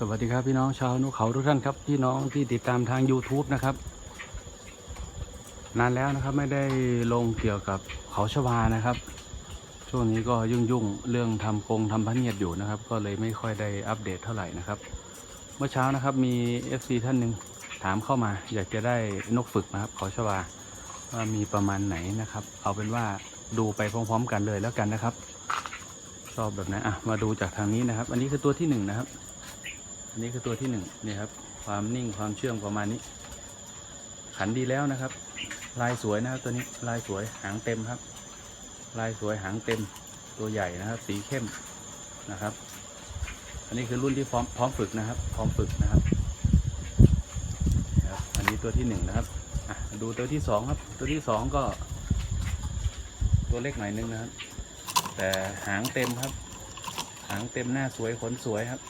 สวัสดีครับพี่น้องชาวนกเขาทุกท่านครับ พี่น้องที่ติดตามทาง YouTube นะครับ นานแล้วนะครับไม่ได้ลงเกี่ยวกับเขาชวานะครับ ช่วงนี้ก็ยุ่งยุ่งๆเรื่องทำกรงทำพระเนียดอยู่นะครับ ก็เลยไม่ค่อยได้อัปเดตเท่าไหร่นะครับ เมื่อเช้านะครับมี FC ท่านหนึ่งถามเข้ามา อยากจะได้นกฝึกนะครับเขาชวาว่ามีประมาณไหนนะครับ เอาเป็นว่าดูไปพร้อม ๆ กันเลยแล้วกันนะครับ ชอบแบบไหนอะมาดูจากทางนี้นะครับ อันนี้คือตัวที่หนึ่งนะครับ อันนี้คือตัวที่หนึ่งนี่ครับ ความนิ่งความเชื่องประมาณนี้ ขันดีแล้วนะครับ ลายสวยนะครับ ตัวนี้ลายสวยหางเต็มครับ ลายสวยหางเต็มตัวใหญ่นะครับ สีเข้มนะครับ อันนี้คือรุ่นที่พร้อมพร้อมฝึกนะครับ พร้อมฝึกนะครับอันนี้ตัวที่หนึ่งนะครับดูตัวที่สองครับ ตัวที่สองก็ ตัวเล็กหน่อยนึงนะครับ แต่หางเต็มครับ หางเต็มหน้าสวยขนสวยครับ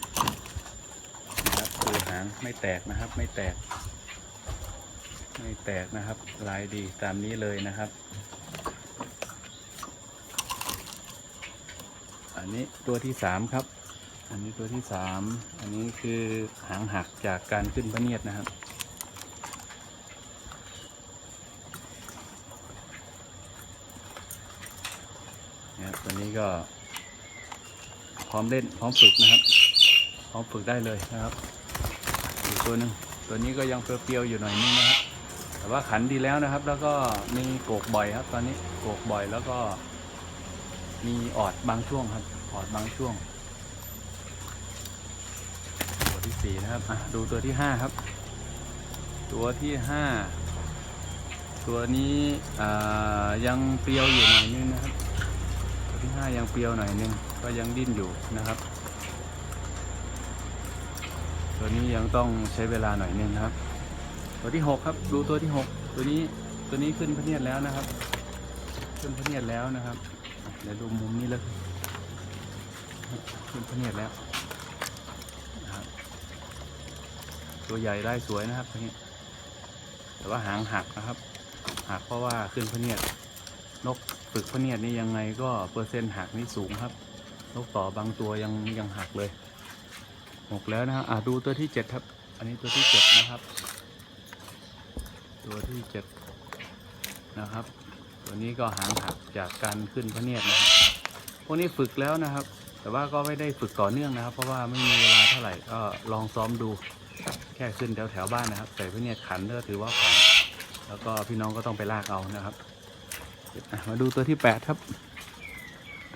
างไม่แตกนะครับ ไม่แตก ไม่แตกนะครับ ลายดีตามนี้เลยนะครับ อันนี้ตัวที่สามครับ อันนี้ตัวที่สามอันนี้คือหางหักจากการขึ้นพระเนียดนะครับนะครับตัวนี้ก็ พร้อมเล่นพร้อมฝึกนะครับ พร้อมฝึกได้เลยนะครับ อีกตัวหนึ่งตัวนี้ก็ยังเปรี้ยวๆอยู่หน่อยนึงนะครับ แต่ว่าขันดีแล้วนะครับ แล้วก็มีโกกบ่อยครับ ตอนนี้โกกบ่อยแล้วก็ มีออดบางช่วงครับออดบางช่วง ตัวที่สี่นะครับดูตัวที่ห้าครับ ตัวที่ห้าตัวนี้ยังเปรี้ยวอยู่หน่อยนึงนะครับ ตัวที่ห้ายังเปรี้ยวหน่อยนึงก็ยังดิ้นอยู่นะครับ ตัวนี้ยังต้องใช้เวลาหน่อยนึงนะครับ ตัวที่หกครับดูตัวที่หกตัวนี้ตัวนี้ขึ้นพระเนียดแล้วนะครับ ขึ้นพระเนียดแล้วนะครับอะเดี๋ยวดูมุมนี้เลยขึ้นพระเนียดแล้วนะครับตัวใหญ่ได้สวยนะครับตัวนี้แต่ว่าหางหักนะครับ หักเพราะว่าขึ้นพระเนียดนกฝึกพระเนียดนี่ยังไงก็เปอร์เซ็นต์หักนี่สูงครับนกต่อบางตัวยังยังหักเลย หกแล้วนะครับอะดูตัวที่เจ็ดครับ อันนี้ตัวที่เจ็ดนะครับ ตัวที่เจ็ดนะครับ ตัวนี้ก็หางหักจากการขึ้นพระเนียดนะครับพวกนี้ฝึกแล้วนะครับ แต่ว่าก็ไม่ได้ฝึกต่อเนื่องนะครับ เพราะว่าไม่มีเวลาเท่าไหร่ก็ลองซ้อมดูแค่ขึ้นแถวแถวบ้านนะครับ ใส่พระเนียดขันก็ถือว่าผ่านแล้วก็พี่น้องก็ต้องไปลากเอานะครับมาดูตัวที่แปดครับ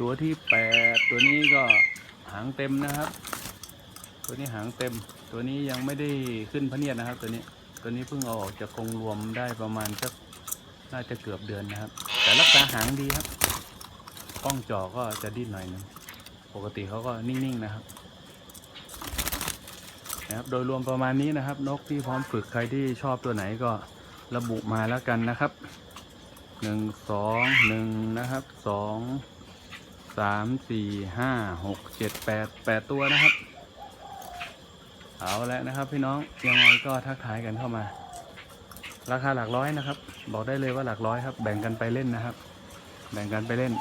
ตัวที่แปดตัวนี้ก็หางเต็มนะครับ ตัวนี้หางเต็ม ตัวนี้ยังไม่ได้ขึ้นพระเนียดนะครับ ตัวนี้ ตัวนี้เพิ่งเอาออกจากกรงรวมได้ประมาณสักน่าจะเกือบเดือนนะครับ แต่รักษาหางดีครับป้องจอก็จะดิ้นหน่อยหนึงปกติเขาก็นิ่งๆนะครับนะครับ โดยรวมประมาณนี้นะครับ นกที่พร้อมฝึกใครที่ชอบตัวไหนก็ระบุมาแล้วกันนะครับหนึ่งสองหนึ่งนะครับสองสามสี่ห้าหกเจ็ดแปดแปดตัวนะครับ เอาแล้วนะครับ พี่น้องยังไงก็ทักทายกันเข้ามา ราคาหลักร้อยนะครับ บอกได้เลยว่าหลักร้อยครับ แบ่งกันไปเล่นนะครับ แบ่งกันไปเล่น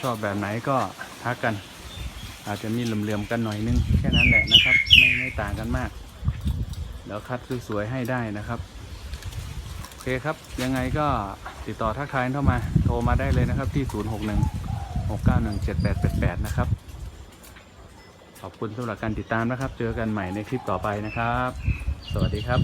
ชอบแบบไหนก็ทักกัน อาจจะมีเหลื่อมๆกันหน่อยนึงแค่นั้นแหละนะครับ ไม่ไม่ต่างกันมากเดี๋ยวคัดสวยๆให้ได้นะครับโอเคครับ ยังไงก็ติดต่อทักทายเข้ามา โทรมาได้เลยนะครับที่ 061 691 7888 นะครับ ขอบคุณสำหรับการติดตามนะครับ เจอกันใหม่ในคลิปต่อไปนะครับ สวัสดีครับ